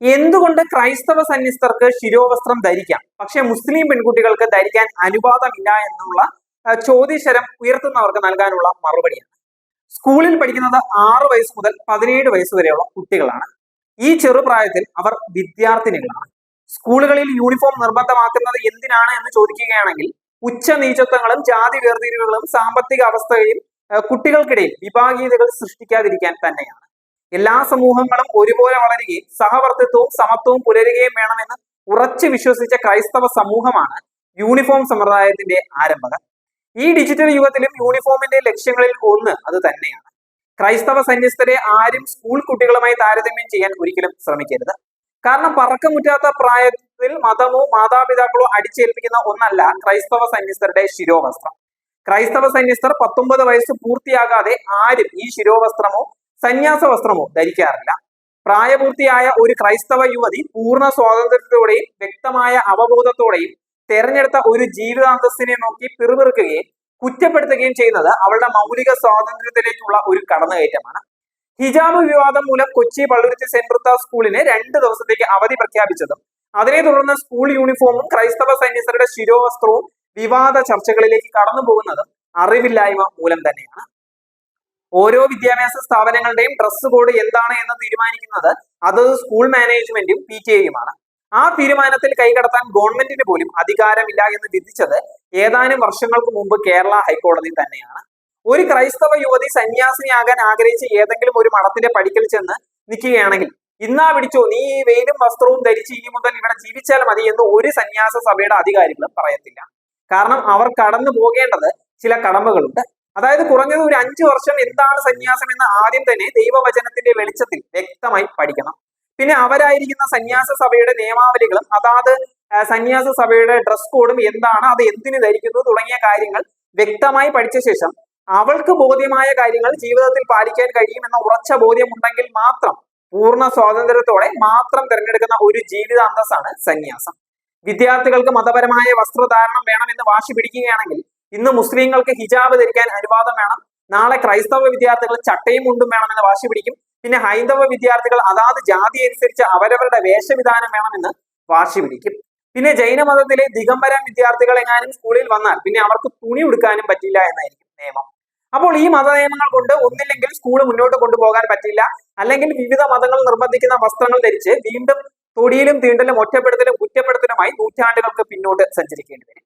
എന്തുകൊണ്ട് ക്രൈസ്തവ സന്യസ്തർക്ക് ശിരോവസ്ത്രം ധരിക്കാം? പക്ഷേ മുസ്ലിം പെൺകുട്ടികൾക്ക് ധരിക്കാൻ അനുവാദമില്ല എന്നുള്ള ചോദ്യശരം ഉയർത്തുന്നവർക്ക് നൽകാനുള്ള മറുപടിയാണ്. സ്കൂളിൽ പഠിക്കുന്നത് ആറ് വയസ്സ് മുതൽ പതിനേഴ് വയസ്സ് വരെയുള്ള കുട്ടികളാണ്. ഈ ചെറുപ്രായത്തിൽ അവർ വിദ്യാർത്ഥിനികളാണ്. സ്കൂളുകളിൽ യൂണിഫോം നിർബന്ധമാക്കുന്നത് എന്തിനാണ് എന്ന് ചോദിക്കുകയാണെങ്കിൽ ഉച്ച നീചത്വങ്ങളും ജാതി വേർതിരിവുകളും സാമ്പത്തിക അവസ്ഥയും കുട്ടികൾക്കിടയിൽ വിഭാഗീയതകൾ സൃഷ്ടിക്കാതിരിക്കാൻ തന്നെയാണ്. എല്ലാ സമൂഹങ്ങളും ഒരുപോലെ വളരുകയും സഹവർത്തിത്വവും സമത്വവും പുലരുകയും വേണമെന്ന് ഉറച്ചു വിശ്വസിച്ച ക്രൈസ്തവ സമൂഹമാണ് യൂണിഫോം സമ്പ്രദായത്തിന്റെ ആരംഭകർ. ഈ ഡിജിറ്റൽ യുഗത്തിലും യൂണിഫോമിന്റെ ലക്ഷ്യങ്ങളിൽ ഒന്ന് അത് തന്നെയാണ്. ക്രൈസ്തവ സന്യസ്തരെ ആരും സ്കൂൾ കുട്ടികളുമായി താരതമ്യം ചെയ്യാൻ ഒരിക്കലും ശ്രമിക്കരുത്. കാരണം പറക്കമുറ്റാത്ത പ്രായത്തിൽ മതമോ മാതാപിതാക്കളോ അടിച്ചേൽപ്പിക്കുന്ന ഒന്നല്ല ക്രൈസ്തവ സന്യസ്തരുടെ ശിരോവസ്ത്രം. ക്രൈസ്തവ സന്യസ്തർ പത്തൊമ്പത് വയസ്സ് പൂർത്തിയാകാതെ ആരും ഈ ശിരോവസ്ത്രമോ സന്യാസ വസ്ത്രമോ ധരിക്കാറില്ല. പ്രായപൂർത്തിയായ ഒരു ക്രൈസ്തവ യുവതി പൂർണ സ്വാതന്ത്ര്യത്തോടെയും വ്യക്തമായ അവബോധത്തോടെയും തെരഞ്ഞെടുത്ത ഒരു ജീവിതാന്തസ്സിനെ നോക്കി പിറുപിറുക്കുകയും കുറ്റപ്പെടുത്തുകയും ചെയ്യുന്നത് അവളുടെ മൗലിക സ്വാതന്ത്ര്യത്തിലേക്കുള്ള ഒരു കടന്നുകയറ്റമാണ്. ഹിജാബ് വിവാദം മൂലം കൊച്ചി പള്ളുരുത്തി സെന്റ് ബ്രിത്ത സ്കൂളിന് രണ്ട് ദിവസത്തേക്ക് അവധി പ്രഖ്യാപിച്ചതും അതിനെ തുടർന്ന് സ്കൂൾ യൂണിഫോമും ക്രൈസ്തവ സൈനികരുടെ ശിരോവസ്ത്രവും വിവാദ ചർച്ചകളിലേക്ക് കടന്നു പോകുന്നതും അറിവില്ലായ്മ മൂലം തന്നെയാണ്. ഓരോ വിദ്യാഭ്യാസ സ്ഥാപനങ്ങളുടെയും ഡ്രസ് കോഡ് എന്താണ് എന്ന് തീരുമാനിക്കുന്നത്? അത് സ്കൂൾ മാനേജ്മെന്റും പി ടി എയുമാണ് ആ തീരുമാനത്തിൽ കൈകടത്താൻ ഗവൺമെന്റിന് പോലും അധികാരമില്ല എന്ന് വിധിച്ചത് ഏതാനും വർഷങ്ങൾക്ക് മുമ്പ് കേരള ഹൈക്കോടതി തന്നെയാണ്. ഒരു ക്രൈസ്തവ യുവതി സന്യാസിനിയാകാൻ ആഗ്രഹിച്ച് ഏതെങ്കിലും ഒരു മഠത്തിന്റെ പടിക്കൽ ചെന്ന് നിൽക്കുകയാണെങ്കിൽ ഇന്നാ പിടിച്ചോ നീ ഈ വെയിലും വസ്ത്രവും ധരിച്ച് ഇനി മുതൽ ഇവിടെ ജീവിച്ചാൽ മതി എന്ന് ഒരു സന്യാസ സഭയുടെ അധികാരികളും പറയത്തില്ല. കാരണം അവർ കടന്നു പോകേണ്ടത് ചില കടമകളുണ്ട് അതായത് കുറഞ്ഞത് ഒരു അഞ്ചു വർഷം എന്താണ് സന്യാസം എന്ന് ആദ്യം തന്നെ ദൈവവചനത്തിന്റെ വെളിച്ചത്തിൽ വ്യക്തമായി പഠിക്കണം. പിന്നെ അവരായിരിക്കുന്ന സന്യാസ സഭയുടെ നിയമാവലികളും അതാത് സന്യാസ സഭയുടെ ഡ്രസ് കോഡും എന്താണ് അത് എന്തിനു ധരിക്കുന്നു തുടങ്ങിയ കാര്യങ്ങൾ വ്യക്തമായി പഠിച്ച ശേഷം അവൾക്ക് ബോധ്യമായ കാര്യങ്ങൾ ജീവിതത്തിൽ പാലിക്കാൻ കഴിയുമെന്ന ഉറച്ച ബോധ്യമുണ്ടെങ്കിൽ മാത്രം പൂർണ സ്വാതന്ത്ര്യത്തോടെ മാത്രം തിരഞ്ഞെടുക്കുന്ന ഒരു ജീവിത അന്തസ്സാണ് സന്യാസം. വിദ്യാർത്ഥികൾക്ക് മതപരമായ വസ്ത്രധാരണം വേണമെന്ന് വാശി പിടിക്കുകയാണെങ്കിൽ ഇന്ന് മുസ്ലിങ്ങൾക്ക് ഹിജാബ് ധരിക്കാൻ അനുവാദം വേണം. നാളെ ക്രൈസ്തവ വിദ്യാർത്ഥികൾ ചട്ടയും മുണ്ടും വേണമെന്ന് വാശി പിടിക്കും. പിന്നെ ഹൈന്ദവ വിദ്യാർത്ഥികൾ അതാത് ജാതി അനുസരിച്ച് അവരവരുടെ വേഷവിധാനം വേണമെന്ന് വാശി പിടിക്കും. പിന്നെ ജൈനമതത്തിലെ ദിഗംബര വിദ്യാർത്ഥികൾ എങ്ങാനും സ്കൂളിൽ വന്നാൽ പിന്നെ അവർക്ക് തുണി ഉടുക്കാനും പറ്റില്ല എന്നായിരിക്കും നിയമം. അപ്പോൾ ഈ മത നിയമങ്ങൾ കൊണ്ട് ഒന്നില്ലെങ്കിൽ സ്കൂൾ മുന്നോട്ട് കൊണ്ടുപോകാൻ പറ്റില്ല. അല്ലെങ്കിൽ വിവിധ മതങ്ങൾ നിർബന്ധിക്കുന്ന വസ്ത്രങ്ങൾ ധരിച്ച് വീണ്ടും തൊടിയിലും തീണ്ടലും ഒറ്റപ്പെടുത്തലും കുറ്റപ്പെടുത്തലുമായി നൂറ്റാണ്ടുകൾക്ക് പിന്നോട്ട് സഞ്ചരിക്കേണ്ടി വരും.